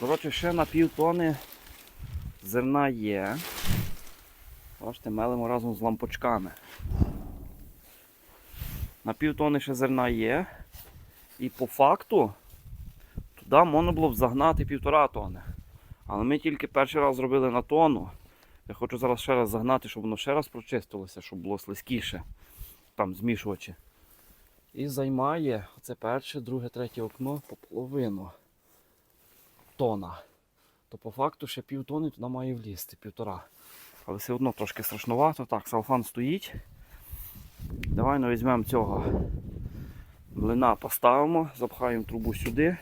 Коротше, ще на пів тони зерна є. Бачите, мелимо разом з лампочками. На пів тони ще зерна є. І по факту туди можна було б загнати півтора тони. Але ми тільки перший раз зробили на тонну. Я хочу зараз ще раз загнати, щоб воно ще раз прочистилося, щоб було слизькіше. Там змішувачі. І займає оце перше, друге, третє окно по половину тона. То по факту ще пів тони туди має влізти, півтора. Але все одно трошки страшнувато. Так, салфан стоїть. Давай ну, візьмемо цього млина, поставимо, запхаємо трубу сюди.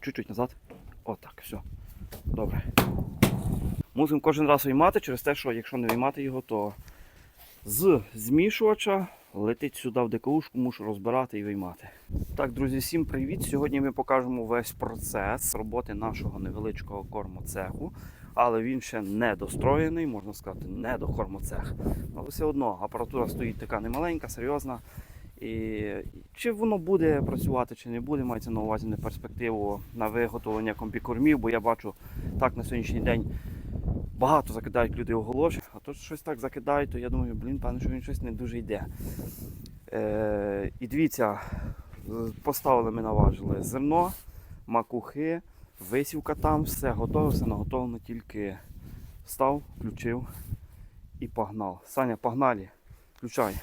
Чуть-чуть назад. Отак, все. Добре. Мусимо кожен раз виймати через те, що якщо не виймати його, то з змішувача летить сюди в ДКУшку, мушу розбирати і виймати. Так, друзі, всім привіт! Сьогодні ми покажемо весь процес роботи нашого невеличкого кормоцеху. Але він ще не достроєний, можна сказати, не до кормоцех. Але все одно апаратура стоїть така немаленька, серйозна. І чи воно буде працювати, чи не буде, мається на увазі на перспективу на виготовлення комбікормів, бо я бачу так на сьогоднішній день багато закидають люди оголошень, а то щось так закидають, то я думаю, блін, певно, що він щось не дуже йде. Е, і дивіться, поставили ми наважили зерно, макухи, висівка там, все готове, все наготовлено, тільки встав, включив і погнав. Саня, погнали, включай.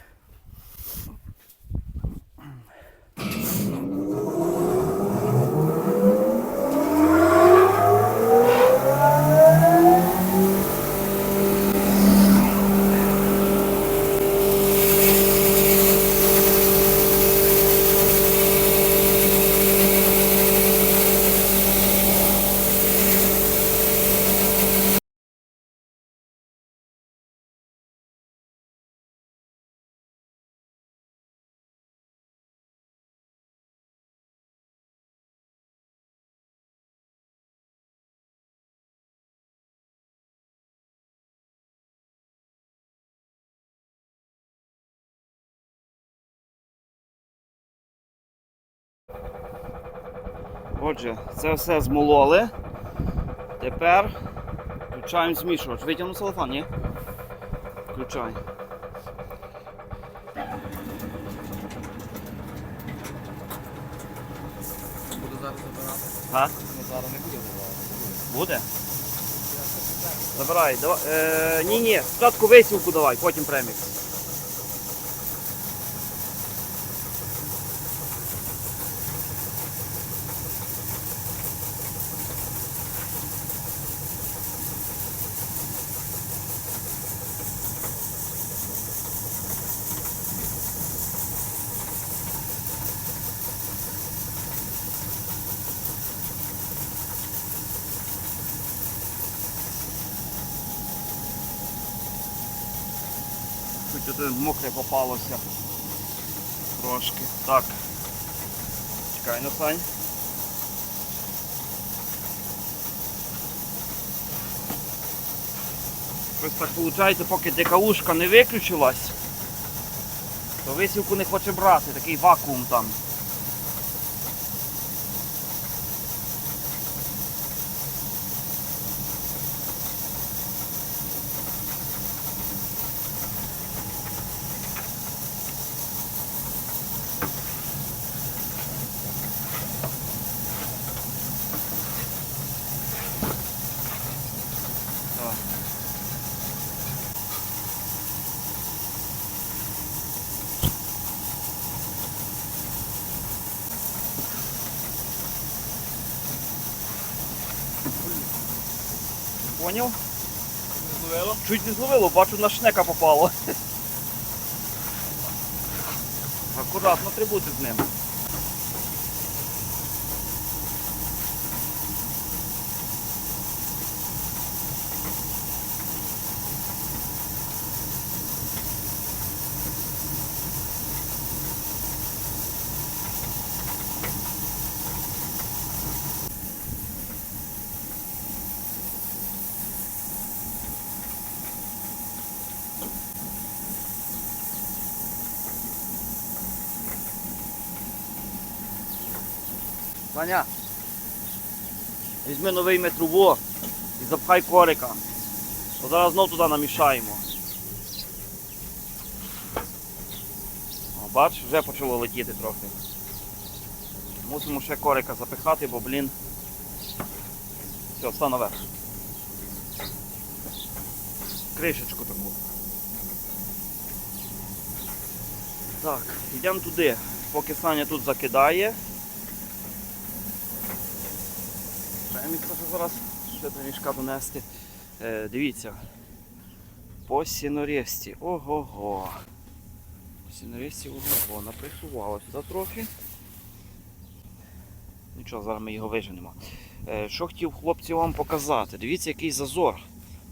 Отже, це все змололи. Тепер включаємо змішувач. Витягну телефон, ні? Включай. Буду зараз забирати. А? Ну, зараз не буде забирати. Буде? Забирай. Давай. Е, ні, ні, спочатку висівку давай, потім премікс. Один мокре попалося. Трошки. Так. Чекай, на Сань. Ось так виходить, поки ДКУшка не виключилась, то висівку не хоче брати, такий вакуум там. Поняв? Не зловило? Чуть не зловило, бачу на шнека попало. Акуратно треба бути з ним. Саня, візьми новий метрово і запхай корика. Бо зараз знов туди намішаємо. О, бач, вже почало летіти трохи. Мусимо ще корика запихати, бо, блін. Все, став наверх. Кришечку таку. Так, йдемо туди. Поки Саня тут закидає. Місце, що зараз ще до мішка донести. Е, дивіться. По сіноресті. Ого-го. По сіноресті ого-го. Напресувало сюди трохи. Нічого, зараз ми його виженемо. Е, що хотів хлопці вам показати? Дивіться, який зазор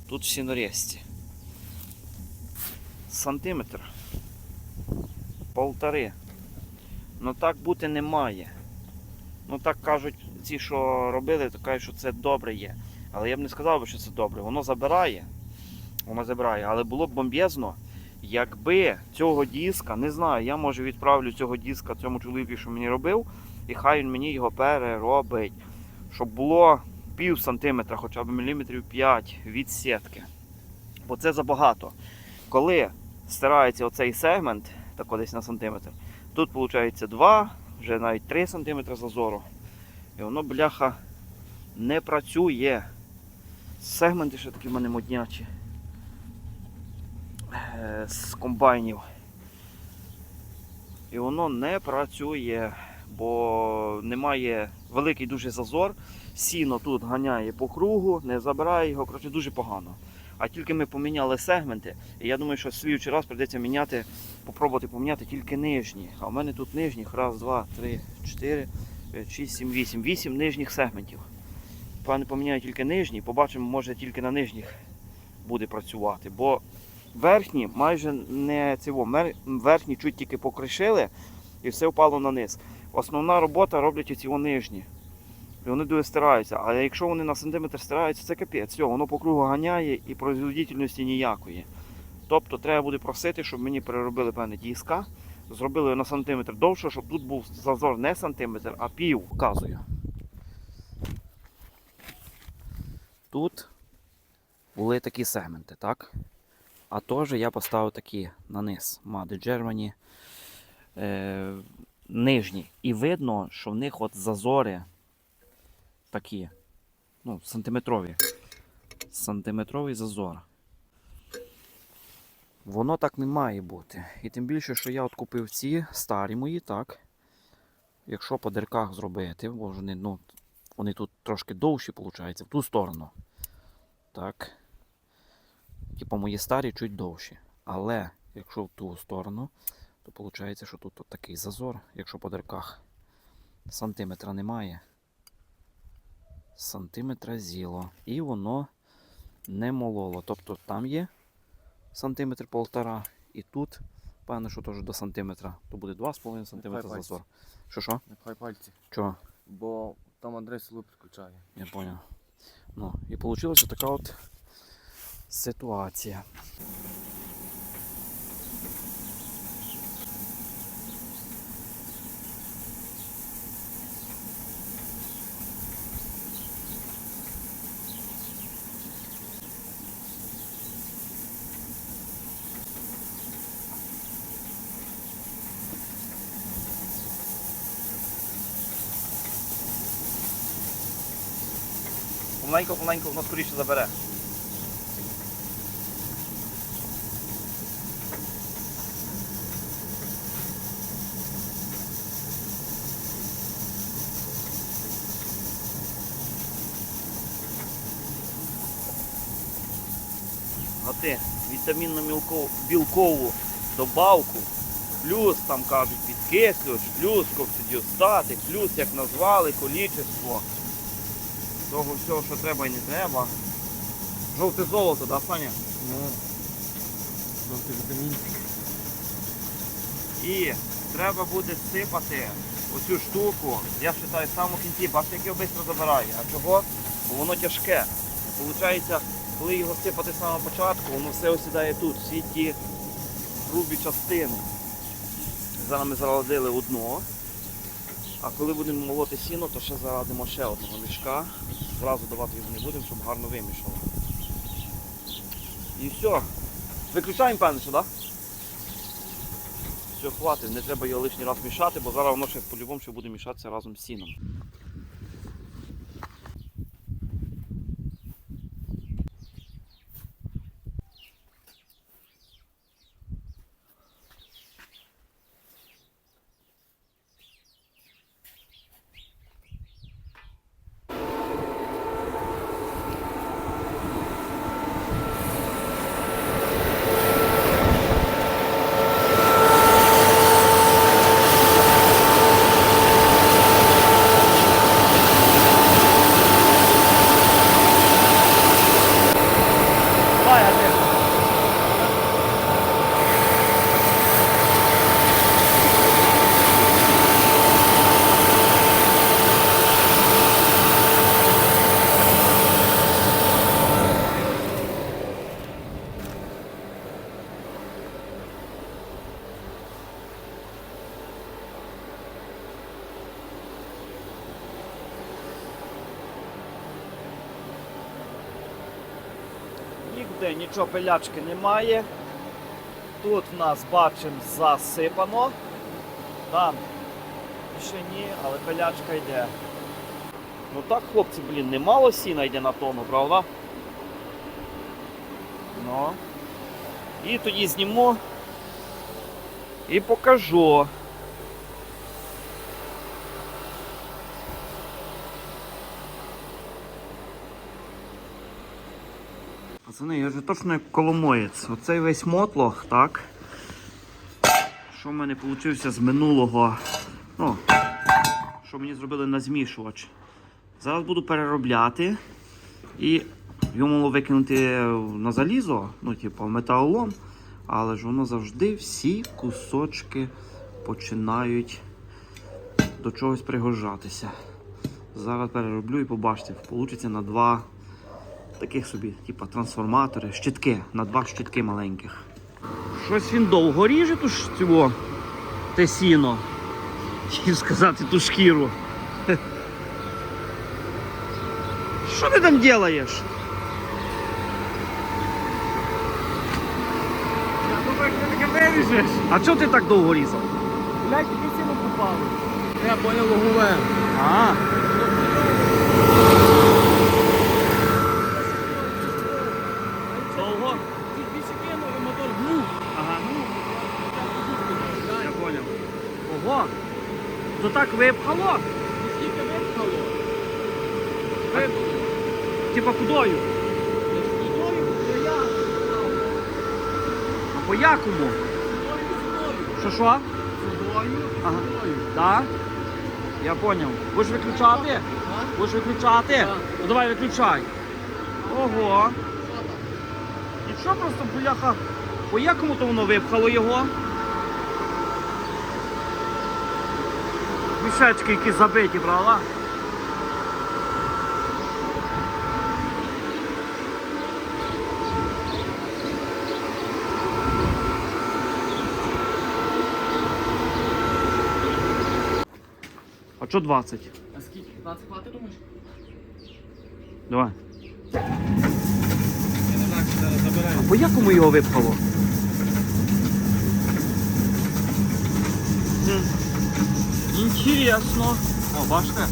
тут в сіноресті. Сантиметр. Полтори. Ну так бути не має. Ну так кажуть, ці, що робили, то кажуть, що це добре є. Але я б не сказав що це добре. Воно забирає. Воно забирає. Але було б бомбезно, якби цього диска, не знаю, я може відправлю цього диска цьому чоловіку, що мені робив, і хай він мені його переробить. Щоб було пів сантиметра, хоча б міліметрів 5 від сітки. Бо це забагато. Коли стирається оцей сегмент, так десь на сантиметр, тут виходить 2, вже навіть 3 см зазору. І воно, бляха, не працює. Сегменти ще такі в мене моднячі. Е, З комбайнів. І воно не працює, бо немає великий дуже зазор. Сіно тут ганяє по кругу, не забирає його, коротше, дуже погано. А тільки ми поміняли сегменти, і я думаю, що в слідчий раз прийдеться міняти, попробувати поміняти тільки нижні. А в мене тут нижніх раз, два, три, чотири, п'ять, шість, сім, вісім. Вісім нижніх сегментів. Пане поміняю тільки нижні, побачимо, може тільки на нижніх буде працювати. Бо верхні майже не цього. Верхні чуть тільки покришили і все впало на низ. Основна робота роблять ці нижні. І вони дуже стираються. А якщо вони на сантиметр стираються, це капець. Все, воно по кругу ганяє і производительності ніякої. Тобто треба буде просити, щоб мені переробили певне диска, зробили на сантиметр довше, щоб тут був зазор не сантиметр, а пів. Показую. Тут були такі сегменти, так? А теж я поставив такі на низ. Made Germany. Е, нижні. І видно, що в них от зазори такі. Ну, сантиметрові. Сантиметровий зазор. Воно так не має бути. І тим більше, що я от купив ці старі мої, так. Якщо по дирках зробити, бо вони, ну, вони тут трошки довші, виходить, в ту сторону. Так. Типу мої старі чуть довші. Але якщо в ту сторону, то виходить, що тут от такий зазор, якщо по дирках сантиметра немає. Сантиметра зіло. І воно не мололо. Тобто там є сантиметр полтора, і тут, певно, що теж до сантиметра, то буде 2,5 сантиметра пальці. зазор. Що що? Не пхай пальці, Чого? бо там Андрей село підключає. Я зрозумів. Ну, і вийшла така от ситуація. Помаленько, помаленько воно скоріше забере. А ти вітамінно-білкову добавку, плюс там кажуть підкислювач, плюс коксидіостатик, плюс як назвали, количество того всього, що треба і не треба. Жовте золото, да, Саня? Ну, вітамін. І треба буде сипати оцю штуку, я вважаю, в самому кінці, бачите, як його швидко забирає. А чого? Бо воно тяжке. Получається, коли його сипати з самого початку, воно все осідає тут, всі ті грубі частини. Зараз ми заладили одну. А коли будемо молоти сіно, то ще зарадимо ще одного мішка. Зразу давати його не будемо, щоб гарно вимішало. І все. Виключаємо що, так? Все, хватить, не треба його лишній раз мішати, бо зараз воно ще по-любому буде мішатися разом з сіном. Давай, Андрій. Нічого пилячки немає. Тут в нас бачимо засипано. Там ще ні, але пилячка йде. Ну так, хлопці, блін, немало сіна йде на тонну, правда? Ну. І тоді зніму і покажу. Пацани, я вже точно як коломоєць. Оцей весь мотлох, так? Що в мене вийшло з минулого? Ну, що мені зробили на змішувач. Зараз буду переробляти і мало викинути на залізо, ну, типу, металолом, але ж воно завжди всі кусочки починають до чогось пригожатися. Зараз перероблю і побачите, вийде на два таких собі, типа трансформатори, щитки, на два щитки маленьких. Щось він довго ріже ту ж цього, те сіно. Хотів сказати ту шкіру. Що ти там робиш? Я думаю, ти таке виріжеш. А чого ти так довго різав? Тільки сіно попало. Я поняв логове. А, довго? Чуть більше кинув і мотор гнув. Ага. Я понял. Ого! То так випхало? Скільки випхало? Випхало. Типа кудою? То я. А по якому? Що що? Ага. сюдою. Так? Я понял. Будеш виключати? А? Будеш виключати? Ну давай виключай. Ого. Що там? Просто бляха. По якому то воно випхало його? Мішечки які забиті, правда? А що 20? А скільки? 15 хватить, думаєш? Давай. Я не знаю, забираю. А по якому його випхало? Інтересно. О, бачите?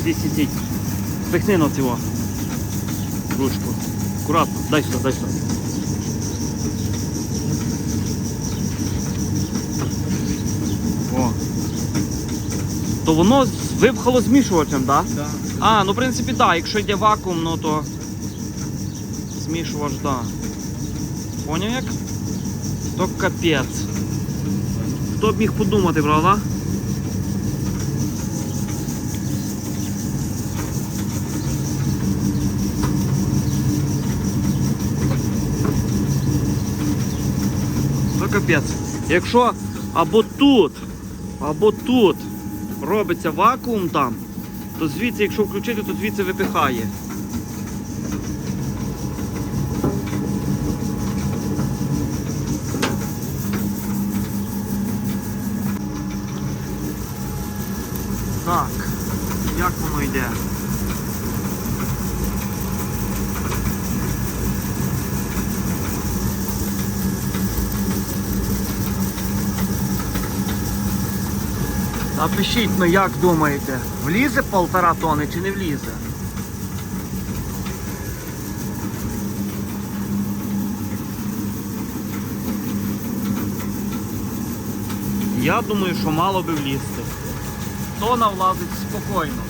Здесь сидіть. Спихни на цього. Ручку. Аккуратно. Дай сюди, дай сюди. О. То воно випхало змішувачем, так? Да? Так. А, ну в принципі, так. Якщо йде вакуум, ну то змішувач, да. Поняв як? То капець. Хто б міг подумати, правда? То капець. Якщо або тут, або тут робиться вакуум там, то звідси, якщо включити, то звідси випихає. Йде. Напишіть, ну як думаєте, влізе полтора тони чи не влізе? Я думаю, що мало би влізти. Тона влазить спокійно.